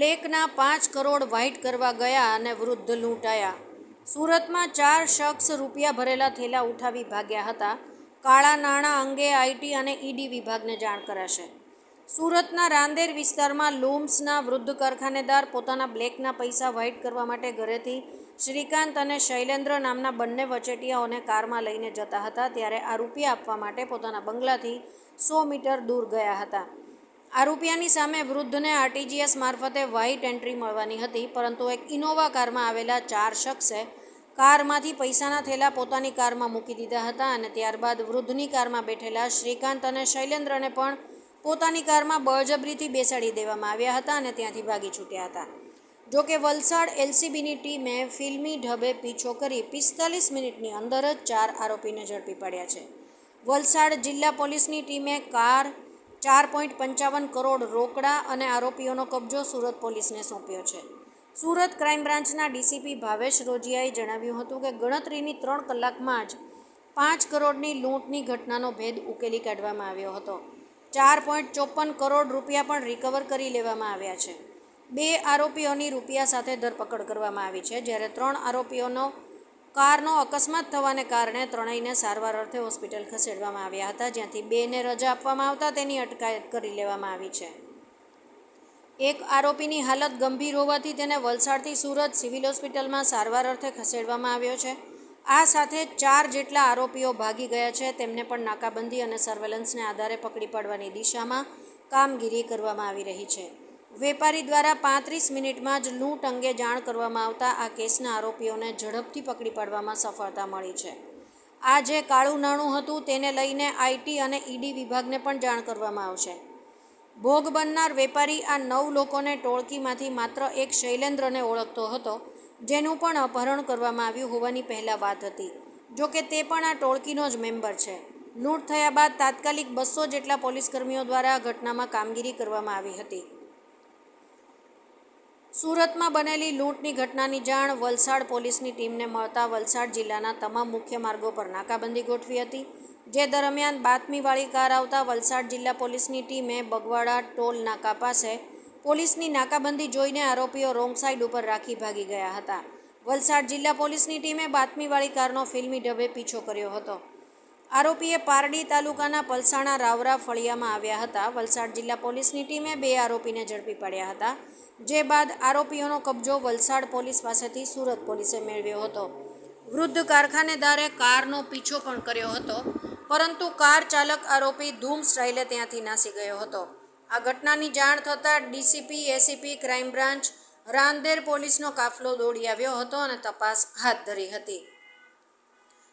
બ્લેકના પાંચ કરોડ વ્હાઇટ કરવા ગયા અને વૃદ્ધ લૂંટાયા. સુરતમાં ચાર શખ્સ રૂપિયા ભરેલા થેલા ઉઠાવી ભાગ્યા હતા. કાળા નાણાં અંગે આઈટી અને ઈડી વિભાગને જાણ કરાશે. સુરતના રાંદેર વિસ્તારમાં લૂમ્સના વૃદ્ધ કારખાનેદાર પોતાના બ્લેકના પૈસા વ્હાઇટ કરવા માટે ઘરેથી શ્રીકાંત અને શૈલેન્દ્ર નામના બંને વચેટિયાઓને કારમાં લઈને જતા હતા, ત્યારે આ રૂપિયા આપવા માટે પોતાના બંગલાથી સો મીટર દૂર ગયા હતા. આ રૂપિયાની સામે વૃદ્ધને આરટીજીએસ મારફતે વ્હાઇટ એન્ટ્રી મળવાની હતી, પરંતુ એક ઇનોવા કારમાં આવેલા ચાર શખ્સે કારમાંથી પૈસાના થેલા પોતાની કારમાં મૂકી દીધા હતા અને ત્યારબાદ વૃદ્ધની કારમાં બેઠેલા શ્રીકાંત અને શૈલેન્દ્રને પણ પોતાની કારમાં બળજબરીથી બેસાડી દેવામાં આવ્યા હતા અને ત્યાંથી ભાગી છૂટ્યા હતા. જોકે વલસાડ એલસીબીની ટીમે ફિલ્મી ઢબે પીછો કરી પિસ્તાલીસ મિનિટની અંદર જ ચાર આરોપીને ઝડપી પડ્યા છે. વલસાડ જિલ્લા પોલીસની ટીમે કાર ચાર પોઈન્ટ પંચાવન કરોડ રોકડા અને આરોપીઓનો કબજો સુરત પોલીસને સોંપ્યો છે. સુરત ક્રાઇમ બ્રાન્ચના ડીસીપી ભાવેશ રોજિયાએ જણાવ્યું હતું કે ગણતરીની ત્રણ કલાકમાં જ પાંચ કરોડની લૂંટની ઘટનાનો ભેદ ઉકેલી કાઢવામાં આવ્યો હતો. ચાર પોઈન્ટ ચોપન કરોડ રૂપિયા પણ રિકવર કરી લેવામાં આવ્યા છે. બે આરોપીઓની રૂપિયા સાથે ધરપકડ કરવામાં આવી છે, જ્યારે ત્રણ આરોપીઓનો કારનો અકસ્માત થવાને કારણે ત્રણેયને સારવાર અર્થે હોસ્પિટલ ખસેડવામાં આવ્યા હતા, જ્યાંથી બેને રજા આપવામાં આવતા તેની અટકાયત કરી લેવામાં આવી છે. એક આરોપીની હાલત ગંભીર હોવાથી તેને વલસાડથી સુરત સિવિલ હોસ્પિટલમાં સારવાર અર્થે ખસેડવામાં આવ્યો છે. આ સાથે ચાર જેટલા આરોપીઓ ભાગી ગયા છે, તેમને પણ નાકાબંધી અને સર્વેલન્સને આધારે પકડી પાડવાની દિશામાં કામગીરી કરવામાં આવી રહી છે. વેપારી દ્વારા પાંત્રીસ મિનિટમાં જ લૂંટ અંગે જાણ કરવામાં આવતા આ કેસના આરોપીઓને ઝડપથી પકડી પાડવામાં સફળતા મળી છે. આ જે કાળું નાણું હતું તેને લઈને આઈટી અને ઈડી વિભાગને પણ જાણ કરવામાં આવશે. ભોગ બનનાર વેપારી આ નવ લોકોને ટોળકીમાંથી માત્ર એક શૈલેન્દ્રને ઓળખતો હતો, જેનું પણ અપહરણ કરવામાં આવ્યું હોવાની પહેલાં વાત હતી. જો કે તે પણ આ ટોળકીનો જ મેમ્બર છે. લૂંટ થયા બાદ તાત્કાલિક બસો જેટલા પોલીસકર્મીઓ દ્વારા આ ઘટનામાં કામગીરી કરવામાં આવી હતી. સુરતમાં બનેલી લૂંટની ઘટનાની જાણ વલસાડ પોલીસની ટીમને મળતા વલસાડ જિલ્લાના તમામ મુખ્ય માર્ગો પર નાકાબંધી ગોઠવી હતી. જે દરમિયાન બાતમીવાળી કાર આવતા વલસાડ જિલ્લા પોલીસની ટીમે બગવાડા ટોલ નાકા પાસે પોલીસની નાકાબંધી જોઈને આરોપીઓ રોંગ સાઈડ ઉપર રાખી ભાગી ગયા હતા. વલસાડ જિલ્લા પોલીસની ટીમે બાતમીવાળી કારનો ફિલ્મી ઢબે પીછો કર્યો હતો. આરોપીએ પારડી તાલુકાના પલસાણા રાવરા ફળિયામાં આવ્યા હતા. વલસાડ જિલ્લા પોલીસની ટીમે બે આરોપીને ઝડપી પાડ્યા હતા, જે બાદ આરોપીઓનો કબજો વલસાડ પોલીસ પાસેથી સુરત પોલીસે મેળવ્યો હતો. વૃદ્ધ કારખાનેદારે કારનો પીછો પણ કર્યો હતો, પરંતુ કાર ચાલક આરોપી ધૂમ સ્ટાઇલે ત્યાંથી નાસી ગયો હતો. આ ઘટનાની જાણ થતાં DCP, ACP, crime branch Rander પોલીસનો કાફલો દોડી આવ્યો હતો અને તપાસ હાથ ધરી હતી.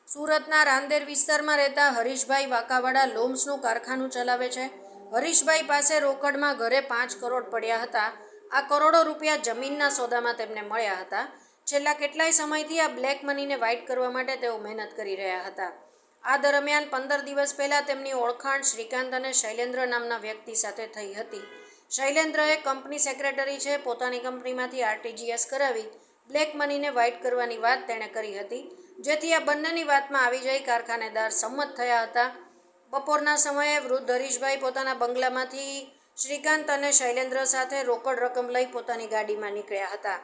સુરતના રાંદેર વિસ્તારમાં રહેતા હરીશભાઈ વાકાવાડા લોમ્સનું કારખાનું ચલાવે છે. હરીશભાઈ પાસે રોકડમાં ઘરે પાંચ કરોડ પડ્યા હતા. આ કરોડો રૂપિયા જમીનના સોદામાં તેમને મળ્યા હતા. છેલ્લા કેટલાય સમયથી આ બ્લેક મનીને વાઇટ કરવા માટે તેઓ મહેનત કરી રહ્યા હતા. આ દરમિયાન પંદર દિવસ પહેલાં તેમની ઓળખાણ શ્રીકાંત અને શૈલેન્દ્ર નામના વ્યક્તિ સાથે થઈ હતી. શૈલેન્દ્રએ કંપની સેક્રેટરી છે, પોતાની કંપનીમાંથી આરટીજીએસ કરાવી બ્લેક મનીને વાઇટ કરવાની વાત તેણે કરી હતી. જેથી આ બંનેની વાતમાં આવી જઈ કારખાનેદાર સંમત થયા હતા. બપોરના સમયે વૃદ્ધ હરીશભાઈ પોતાના બંગલામાંથી શ્રીકાંત અને શૈલેન્દ્ર સાથે રોકડ રકમ લઈ પોતાની ગાડીમાં નીકળ્યા હતા.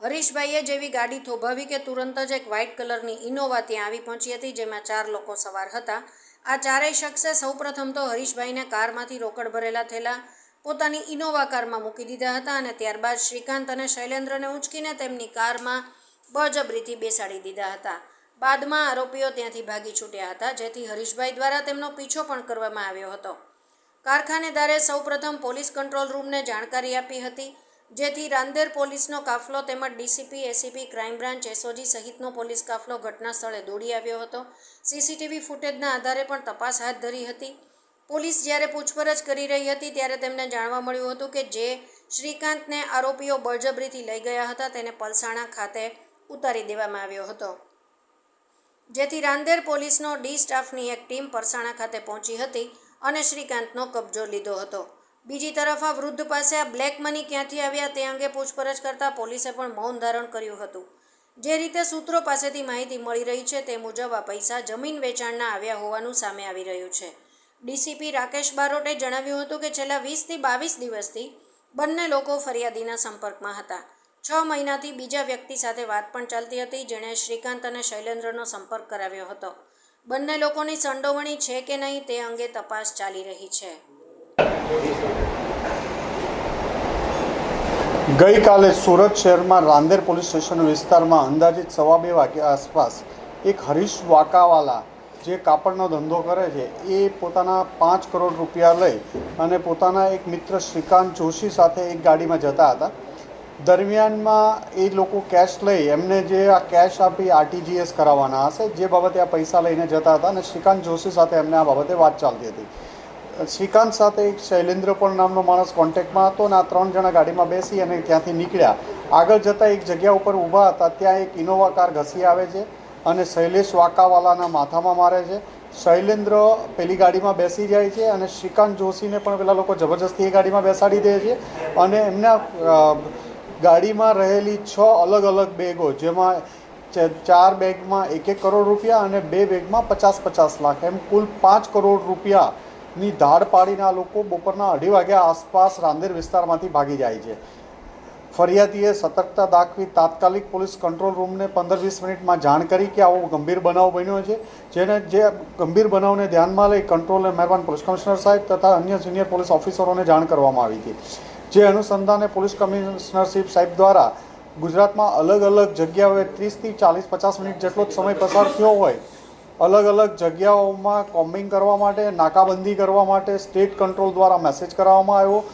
હરીશભાઈએ જેવી ગાડી થોભાવી કે તુરંત જ એક વ્હાઇટ કલરની ઇનોવા ત્યાં આવી પહોંચી હતી, જેમાં ચાર લોકો સવાર હતા. આ ચારેય શખ્સે સૌપ્રથમ તો હરીશભાઈને કારમાંથી રોકડ ભરેલા થયેલા પોતાની ઇનોવા કારમાં મૂકી દીધા હતા અને ત્યારબાદ શ્રીકાંત અને શૈલેન્દ્રને ઉંચકીને તેમની કારમાં બળજબરીથી બેસાડી દીધા હતા. બાદમાં આરોપીઓ ત્યાંથી ભાગી છૂટ્યા હતા, જેથી હરીશભાઈ દ્વારા તેમનો પીછો પણ કરવામાં આવ્યો હતો. કારખાનેદારે સૌપ્રથમ પોલીસ કંટ્રોલ રૂમને જાણકારી આપી હતી, જેથી રાંદેર પોલીસનો કાફલો તેમજ DCP, ACP, crime branch, SOG સહિતનો પોલીસ કાફલો ઘટના સ્થળે દોડી આવ્યો હતો. સીસીટીવી ફૂટેજના આધારે પણ તપાસ હાથ ધરી હતી. પોલીસ જ્યારે પૂછપરછ કરી રહી હતી, ત્યારે તેમને જાણવા મળ્યું હતું કે જે શ્રીકાંતને આરોપીઓ બળજબરીથી લઈ ગયા હતા, તેને પલસાણા ખાતે ઉતારી દેવામાં આવ્યો હતો. જેથી રાંદેર પોલીસનો ડી સ્ટાફની એક ટીમ પરસાણા ખાતે પહોંચી હતી અને શ્રીકાંતનો કબજો લીધો હતો. બીજી તરફ આ વૃદ્ધ પાસે આ બ્લેક મની ક્યાંથી આવ્યા તે અંગે પૂછપરછ કરતાં પોલીસે પણ મૌન ધારણ કર્યું હતું. જે રીતે સૂત્રો પાસેથી માહિતી મળી રહી છે તે મુજબ આ પૈસા જમીન વેચાણના આવ્યા હોવાનું સામે આવી રહ્યું છે. ડીસીપી રાકેશ બારોટે જણાવ્યું હતું કે છેલ્લા વીસથી બાવીસ દિવસથી બંને લોકો ફરિયાદીના સંપર્કમાં હતા. છ મહિનાથી બીજા વ્યક્તિ સાથે વાત પણ ચાલતી હતી, જેણે શ્રીકાંત અને શૈલેન્દ્રનો સંપર્ક કરાવ્યો હતો. બંને લોકોની સંડોવણી છે કે નહીં તે અંગે તપાસ ચાલી રહી છે. ગઈકાલે સુરત શહેરમાં રાંદેર પોલીસ સ્ટેશન વિસ્તારમાં અંદાજિત સવા બે વાગ્યા આસપાસ એક હરીશ વાકાવાલા જે કાપડનો ધંધો કરે છે, એ પોતાના પાંચ કરોડ રૂપિયા લઈ અને પોતાના એક મિત્ર શ્રીકાંત જોશી સાથે એક ગાડીમાં જતા હતા. દરમિયાનમાં એ લોકો કેશ લઈ એમને જે આ કેશ આપી આરટીજીએસ કરાવવાના હશે, જે બાબતે આ પૈસા લઈને જતા હતા અને શ્રીકાંત જોશી સાથે એમને આ બાબતે વાત ચાલતી હતી. શ્રીકાંત સાથે એક શૈલેન્દ્ર પણ નામનો માણસ કોન્ટેક્ટમાં હતો અને આ ત્રણ જણા ગાડીમાં બેસી અને ત્યાંથી નીકળ્યા. આગળ જતાં એક જગ્યા ઉપર ઊભા હતા, ત્યાં એક ઇનોવા કાર ઘસી આવે છે અને શૈલેષ વાકાવાલાના માથામાં મારે છે. શૈલેન્દ્ર પેલી ગાડીમાં બેસી જાય છે અને શ્રીકાંત જોશીને પણ પેલા લોકો જબરજસ્તી એ ગાડીમાં બેસાડી દે છે અને એમના ગાડીમાં રહેલી છ અલગ અલગ બેગો, જેમાં ચાર બેગમાં એક એક કરોડ રૂપિયા અને બે બેગમાં પચાસ પચાસ લાખ. એમ કુલ પાંચ કરોડ રૂપિયાની ધાડ પાડીને આ લોકો બપોરના અઢી વાગ્યા આસપાસ રાંદેર વિસ્તારમાંથી ભાગી જાય છે. ફરિયાદીએ સતર્કતા દાખવી તાત્કાલિક પોલીસ કંટ્રોલ રૂમને પંદર વીસ મિનિટમાં જાણ કરી કે આવો ગંભીર બનાવ બન્યો છે, જેને, જે ગંભીર બનાવને ધ્યાનમાં લઈ કંટ્રોલ અને મહેરબાન પોલીસ કમિશનર સાહેબ તથા અન્ય સિનિયર પોલીસ ઓફિસરોને જાણ કરવામાં આવી હતી. જે અનુસંધાને પોલીસ કમિશનરશીપ સાહેબ દ્વારા ગુજરાતમાં અલગ અલગ જગ્યાઓએ ત્રીસથી ચાલીસ પચાસ મિનિટ જેટલો સમય પસાર થયો હોય, અલગ અલગ જગ્યાઓમાં કોમ્બિંગ કરવા માટે, નાકાબંધી કરવા માટે સ્ટેટ કંટ્રોલ દ્વારા મેસેજ કરવામાં આવ્યો.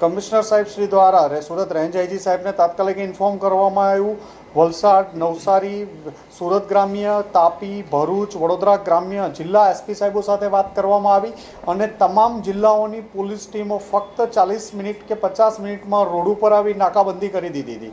કમિશનર સાહેબ શ્રી દ્વારા સુરત રેન્જ આઈજી સાહેબને તાત્કાલિક ઇન્ફોર્મ કરવામાં આવ્યું. વલસાડ, નવસારી, સુરત ગ્રામ્ય, તાપી, ભરૂચ, વડોદરા ગ્રામ્ય જિલ્લા એસપી સાહેબો સાથે વાત કરવામાં આવી અને તમામ જિલ્લાઓની પોલીસ ટીમો ફક્ત ચાલીસ મિનિટ કે પચાસ મિનિટમાં રોડ ઉપર આવી નાકાબંધી કરી દીધી હતી.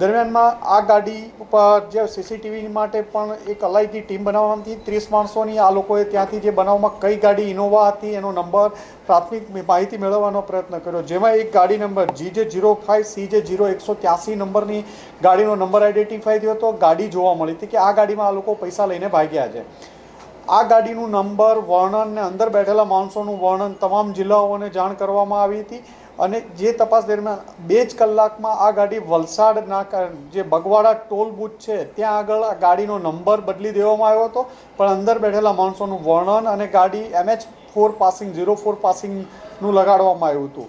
દરમિયાનમાં આ ગાડી ઉપર જે સીસીટીવી માટે પણ એક અલાયદી ટીમ બનાવવામાં હતી. ત્રીસ માણસોની આ લોકોએ ત્યાંથી જે બનાવમાં કઈ ગાડી ઇનોવા હતી એનો નંબર, પ્રાથમિક માહિતી મેળવવાનો પ્રયત્ન કર્યો. જેમાં એક ગાડી number G J zero five C J zero એકસો ત્યાસી નંબરની ગાડીનો નંબર આઈડેન્ટિફાઈ થયો હતો. ગાડી જોવા મળી હતી કે આ ગાડીમાં આ લોકો પૈસા લઈને ભાગ્યા છે. આ ગાડીનું નંબર, વર્ણન ને અંદર બેઠેલા માણસોનું વર્ણન તમામ જિલ્લાઓને જાણ કરવામાં આવી હતી. અને જે તપાસ દરમિયાન બે જ કલાકમાં આ ગાડી વલસાડના જે બગવાડા ટોલ બુથ છે, ત્યાં આગળ આ ગાડીનો નંબર બદલી દેવામાં આવ્યો હતો. પણ અંદર બેઠેલા માણસોનું વર્ણન અને ગાડી MH four passing, zero four પાસિંગનું લગાડવામાં આવ્યું હતું.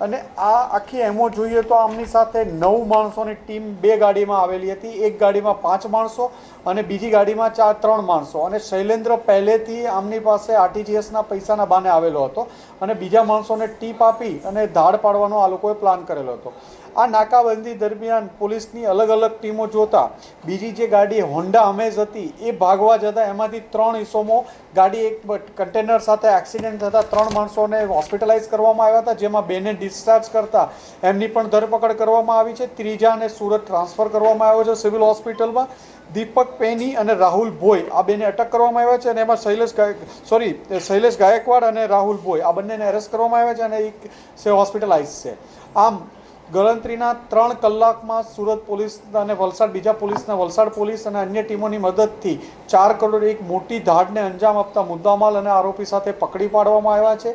અને આ આખી એમો જોઈએ તો આમની સાથે નવ માણસોની ટીમ બે ગાડીમાં આવેલી હતી. એક ગાડીમાં પાંચ માણસો અને બીજી ગાડીમાં ચાર, ત્રણ માણસો. અને શૈલેન્દ્ર પહેલેથી આમની પાસે આરટીજીએસના પૈસાના બાને આવેલો હતો અને બીજા માણસોને ટીપ આપી અને ધાડ પાડવાનો આ લોકોએ પ્લાન કરેલો હતો. આ નાકાબંધી દરમિયાન પોલીસની અલગ અલગ ટીમો જોતા બીજી જે ગાડી હોન્ડા અમેઝ હતી, એ ભાગવા જતાં એમાંથી ત્રણ હિસ્સોમાં ગાડી એક કન્ટેનર સાથે એક્સિડન્ટ થતાં ત્રણ માણસોને હોસ્પિટલાઇઝ કરવામાં આવ્યા હતા, જેમાં બેને ડિસ્ચાર્જ કરતા એમની પણ ધરપકડ કરવામાં આવી છે. ત્રીજાને સુરત ટ્રાન્સફર કરવામાં આવ્યો છે સિવિલ હોસ્પિટલમાં. દીપક પેની અને રાહુલ ભોઈ આ બેને અટક કરવામાં આવ્યા છે અને એમાં શૈલેષ સોરી શૈલેષ ગાયકવાડ અને રાહુલ ભોઈ આ બંનેને એરેસ્ટ કરવામાં આવ્યા છે અને એક હોસ્પિટલાઇઝ છે. આમ ગણતરીના ત્રણ કલાકમાં સુરત પોલીસ અને વલસાડ, બીજા પોલીસના વલસાડ પોલીસ અને અન્ય ટીમોની મદદથી ચાર કરોડ એક મોટી ધાડને અંજામ આપતા મુદ્દામાલ અને આરોપી સાથે પકડી પાડવામાં આવ્યા છે.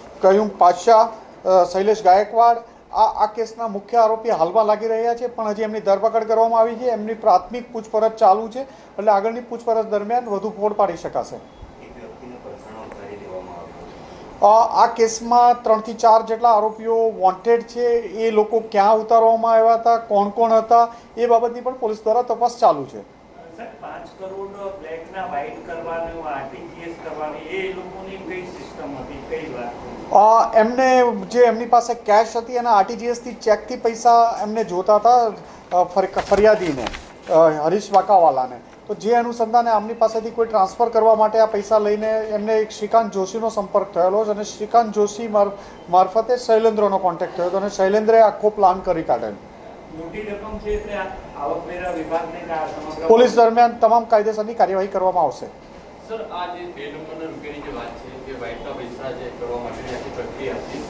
કયુમ પાશા શૈલેષ ગાયકવાડ, આ આ કેસના મુખ્ય આરોપી હાલમાં લાગી રહ્યા છે, પણ હજી એમની ધરપકડ કરવામાં આવી છે, એમની પ્રાથમિક પૂછપરછ ચાલુ છે, એટલે આગળની પૂછપરછ દરમિયાન વધુ ફોડ પાડી શકાશે. આ કેસમાં ત્રણથી ચાર જેટલા આરોપીઓ વોન્ટેડ છે, એ લોકો ક્યાં ઉતારવામાં આવ્યા હતા, કોણ કોણ હતા, એ બાબતની પણ પોલીસ દ્વારા તપાસ ચાલુ છે. કરોડ કરવાનું એ લોકોની સિસ્ટમ હતી? એમને જે એમની પાસે કેશ હતી એના આરટીજીએસથી ચેકથી પૈસા એમને જોતા હતા ફરિયાદીને હરીશ વાકાવાલાને. તો જે અનુસંધાને આમની પાસેથી કોઈ ટ્રાન્સફર કરવા માટે આ પૈસા લઈને એમને એક શ્રીકાંત જોશીનો સંપર્ક થયેલો છે અને શ્રીકાંત જોશી માર મારફતે શૈલેન્દ્રનો કોન્ટેક્ટ થયો હતો અને શૈલેન્દ્રે આખો પ્લાન કરી કાઢેલ. પોલીસ દરમિયાન તમામ કાયદેસરની કાર્યવાહી કરવામાં આવશે. સર આ જે બે નંબરના રૂપિયાની જે વાત છે જે વ્હાઇટના પૈસા જે કરવા માટેની આખી પ્રક્રિયા હતી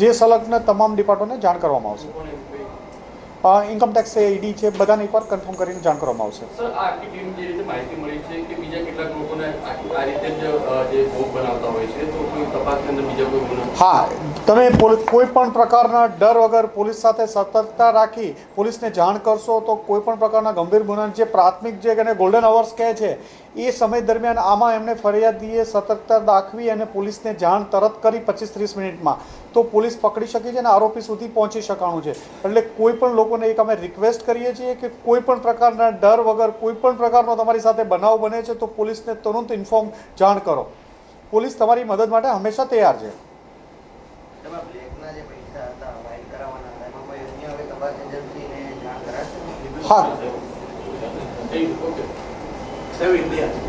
જે સંલગ્ન તમામ ડિપાર્ટમેન્ટને જાણ કરવામાં આવશે. છે કોને એવું ઇન્કમ ટેક્સ ઈડી છે બધાને એકવાર કન્ફર્મ કરીને જાણ કરવામાં આવશે. સર આ આખી ટીમ જે રીતે માહિતી મળી છે કે બીજા કેટલાક લોકોને હા, તમે કોઈ પણ પ્રકારના ડર વગર પોલીસ સાથે સતર્કતા રાખી પોલીસને જાણ કરશો તો કોઈ પણ પ્રકારના ગંભીર ગુના જે પ્રાથમિક જે એને ગોલ્ડન અવર્સ કહે છે, એ સમય દરમિયાન આમાં એમને ફરિયાદીએ સતર્કતા દાખવી અને પોલીસને જાણ તરત કરી પચીસ ત્રીસ મિનિટમાં. તો પોલીસ પકડી શકી છે અને આરોપી સુધી પહોંચી શકવાનું છે. એટલે કોઈ પણ લોકોને એક અમે રિક્વેસ્ટ કરીએ છીએ કે કોઈ પણ પ્રકારના ડર વગર કોઈ પણ પ્રકારનો તમારી સાથે બનાવ બને છે તો પોલીસને તુરંત ઇન્ફોર્મ જાણ કરો. પોલીસ તમારી મદદ માટે હંમેશા તૈયાર છે. તેમાં બ્લેકના જે પૈસા હતા વાઇટ કરાવવાના હતા એમાં કોઈ અન્ય હવે તપાસ એજન્સીને જાણ કરાશે? હા. સેવ ઇન્ડિયા